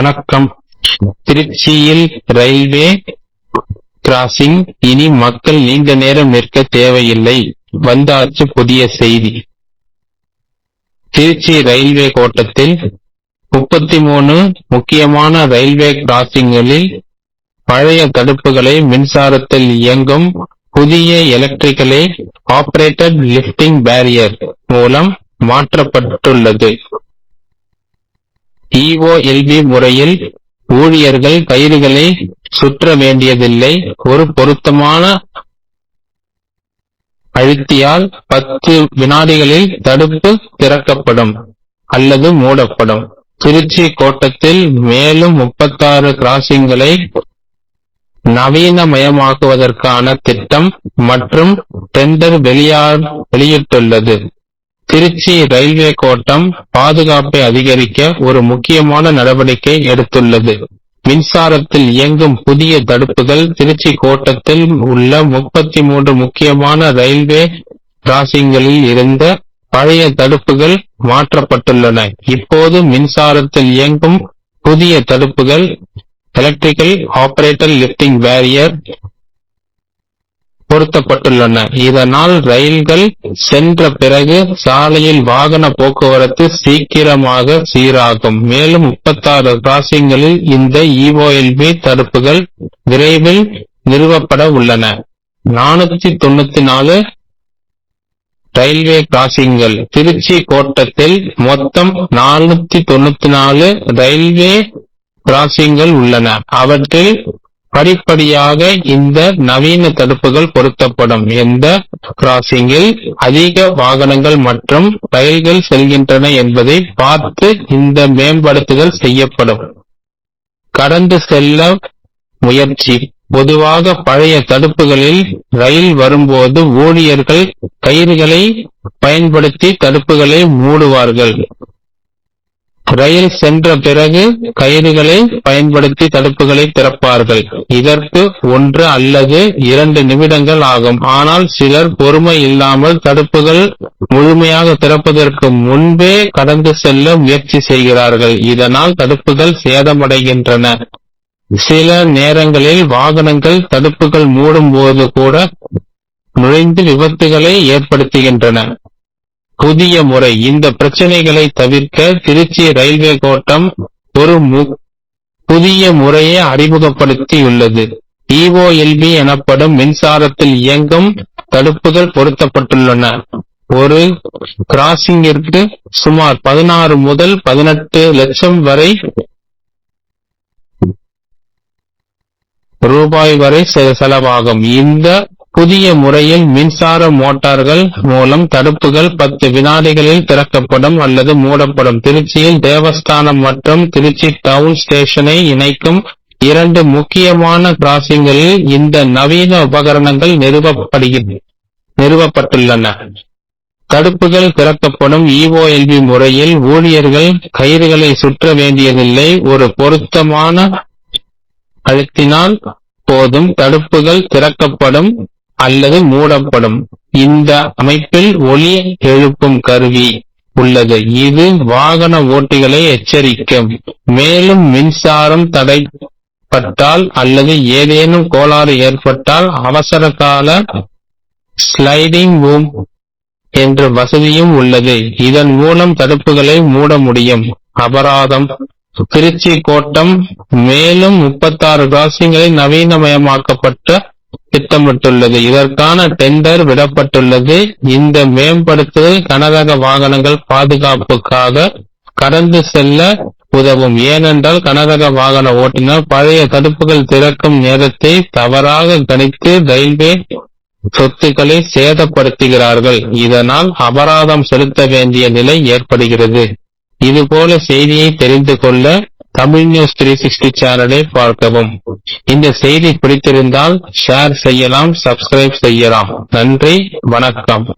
வணக்கம். திருச்சியில் railway crossing இனி மக்கள் நீண்ட நேரம் நிற்க தேவையில்லை. வந்தாச்சு புதிய செய்தி. திருச்சி ரயில்வே கோட்டத்தில் முப்பத்தி மூணு முக்கியமான ரயில்வே கிராசிங்களில் பழைய தடுப்புகளை மின்சாரத்தில் இயங்கும் புதிய எலக்ட்ரிக்கலை ஆபரேட்டட் லிப்டிங் பேரியர் மூலம் மாற்றப்பட்டுள்ளது. இஓஎல்பி முறையில் ஊழியர்கள் கயிறுகளை சுற்ற வேண்டியதில்லை. ஒரு பொருத்தமான அழுத்தியால் பத்து வினாடிகளில் தடுப்பு திறக்கப்படும் அல்லது மூடப்படும். திருச்சி கோட்டத்தில் மேலும் முப்பத்தாறு கிராசிங்களை நவீனமயமாக்குவதற்கான திட்டம் மற்றும் டெண்டர் வெளியிட்டுள்ளது. திருச்சி ரயில்வே கோட்டம் பாதுகாப்பை அதிகரிக்க ஒரு முக்கியமான நடவடிக்கை எடுத்துள்ளது. மின்சாரத்தில் இயங்கும் புதிய தடுப்புகள் திருச்சி கோட்டத்தில் உள்ள முப்பத்தி மூன்று முக்கியமான ரயில்வே கிராசிங்களில் இருந்த பழைய தடுப்புகள் மாற்றப்பட்டுள்ளன. இப்போது மின்சாரத்தில் இயங்கும் புதிய தடுப்புகள் எலக்ட்ரிக்கல் ஆபரேட்டர் லிஃப்டிங் பேரியர் பொருத்தப்பட்டுள்ளன. இதனால் ரயில்கள் சென்ற பிறகு சாலையில் வாகன போக்குவரத்து சீக்கிரமாக சீராகும். மேலும் முப்பத்தாறு கிராசிங்களில் இந்த இஓஎல்பி தடுப்புகள் விரைவில் நிறுவப்பட உள்ளன. நானூத்தி தொண்ணூத்தி நாலு ரயில்வே கிராசிங்கள். திருச்சி கோட்டத்தில் மொத்தம் நானூத்தி தொண்ணூத்தி நாலு ரயில்வே கிராசிங்கள் உள்ளன. அவற்றில் படிப்படியாக இந்த நவீன தடுப்புகள் பொருத்தப்படும். எந்த கிராசிங்கில் அதிக வாகனங்கள் மற்றும் ரயில்கள் செல்கின்றன என்பதை பார்த்து இந்த மேம்படுத்துதல் செய்யப்படும். கடந்து செல்ல முயற்சி. பொதுவாக பழைய தடுப்புகளில் ரயில் வரும்போது ஊழியர்கள் கயிறுகளை பயன்படுத்தி தடுப்புகளை மூடுவார்கள். ரயில் சென்ற பிறகு கயிறுகளை பயன்படுத்தி தடுப்புகளை திறப்பார்கள். இதற்கு ஒன்று அல்லது இரண்டு நிமிடங்கள் ஆகும். ஆனால் சிலர் பொறுமை இல்லாமல் தடுப்புகள் முழுமையாக திறப்பதற்கு முன்பே கடந்து செல்ல முயற்சி செய்கிறார்கள். இதனால் தடுப்புகள் சேதமடைகின்றன. சில நேரங்களில் வாகனங்கள் தடுப்புகள் மூடும் போது கூட நுழைந்து விபத்துகளை ஏற்படுத்துகின்றன. புதிய முறை. இந்த பிரச்சனைகளை தவிர்க்க திருச்சி ரயில்வே கோட்டம் ஒரு புதிய முறையை அறிமுகப்படுத்தியுள்ளது. இஓஎல்பி எனப்படும் மின்சாரத்தில் இயங்கும் தடுப்புகள் பொருத்தப்பட்டுள்ளன. ஒரு கிராசிங்கிற்கு சுமார் பதினாறு முதல் பதினெட்டு லட்சம் வரை ரூபாய் வரை செலவாகும். இந்த புதிய முறையில் மின்சார மோட்டார்கள் மூலம் தடுப்புகள் பத்து வினாடிகளில் திறக்கப்படும் அல்லது மூடப்படும். திருச்சியில் தேவஸ்தானம் மற்றும் திருச்சி டவுன் ஸ்டேஷனை இணைக்கும் இரண்டு முக்கியமான கிராசிங்களில் இந்த நவீன உபகரணங்கள் நிறுவப்படுகிறது நிறுவப்பட்டுள்ளன. தடுப்புகள் திறக்கப்படும் இஓஎல்பி முறையில் ஊழியர்கள் கயிறுகளை சுற்ற வேண்டியதில்லை. ஒரு பொருத்தமான அழுத்தினால் போதும் தடுப்புகள் திறக்கப்படும். அல்லது மூடப்படும். இந்த அமைப்பில் ஒலி எழுப்பும் கருவி உள்ளது. இது வாகன ஓட்டிகளை எச்சரிக்கும். மேலும் மின்சாரம் தடைப்பட்டால் அல்லது ஏதேனும் கோளாறு ஏற்பட்டால் அவசர கால ஸ்லைடிங் பூம் என்ற வசதியும் உள்ளது. இதன் மூலம் தடுப்புகளை மூட முடியும். அபராதம். திருச்சி கோட்டம் மேலும் முப்பத்தாறு கிராசிங்களை நவீனமயமாக்கப்பட்ட திட்டமிட்டுள்ளது. இதற்கான டெண்டர் விடப்பட்டுள்ளது. இந்த மேம்படுத்துதல் கனரக வாகனங்கள் பாதுகாப்புக்காக கடந்து செல்ல உதவும். ஏனென்றால் கனரக வாகன ஓட்டுநர் பழைய தடுப்புகள் திறக்கும் நேரத்தை தவறாக கணித்து ரயில்வே சொத்துக்களை சேதப்படுத்துகிறார்கள். இதனால் அபராதம் செலுத்த வேண்டிய நிலை ஏற்படுகிறது. இதுபோல செய்தியை தெரிந்து கொள்ள தமிழ் நியூஸ் த்ரீ சிக்ஸ்டி சேனலை பார்க்கவும். இந்த செய்தி பிடித்திருந்தால் ஷேர் செய்யலாம் சப்ஸ்கிரைப் செய்யலாம். நன்றி வணக்கம்.